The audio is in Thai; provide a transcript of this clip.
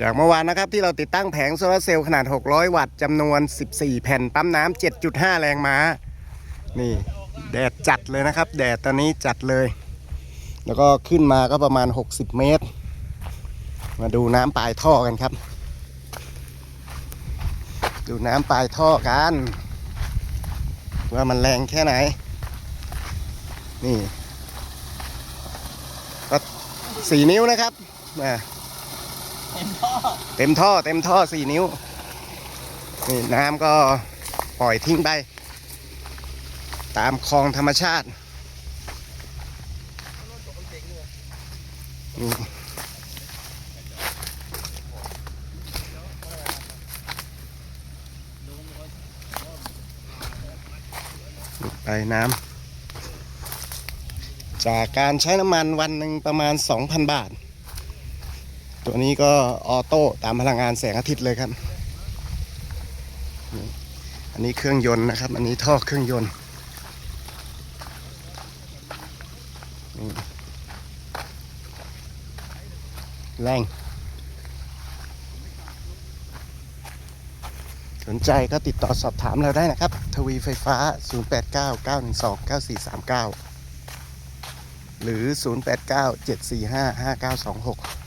จากเมื่อวานนะครับที่เราติดตั้งแผงโซลาเซลล์ขนาด 600 วัตต์จำนวน 14 แผ่นปั๊มน้ำ 7.5 แรงม้า นี่แดดจัดเลยนะครับ แดดตอนนี้จัดเลย แล้วก็ขึ้นมาก็ประมาณ 60 เมตร มาดูน้ำปลายท่อกันครับ ดูน้ำปลายท่อกัน ว่ามันแรงแค่ไหน นี่ก็สี่นิ้วนะครับอ่า เต็มท่อเต็มท่อสี่นิ้วนี่น้ำก็ปล่อยทิ้งไป ตามคลองธรรมชาติไปน้ำจากการใช้น้ำมันวันหนึ่งประมาณ 2,000 บาท ตัวนี้ก็ออโต้ตามพลังงานแสงอาทิตย์เลยครับ อันนี้เครื่องยนต์นะครับ อันนี้ท่อเครื่องยนต์ แรงสนใจก็ติดต่อสอบถามเราได้นะครับ ทวีไฟฟ้า 0899129439 หรือ 0897455926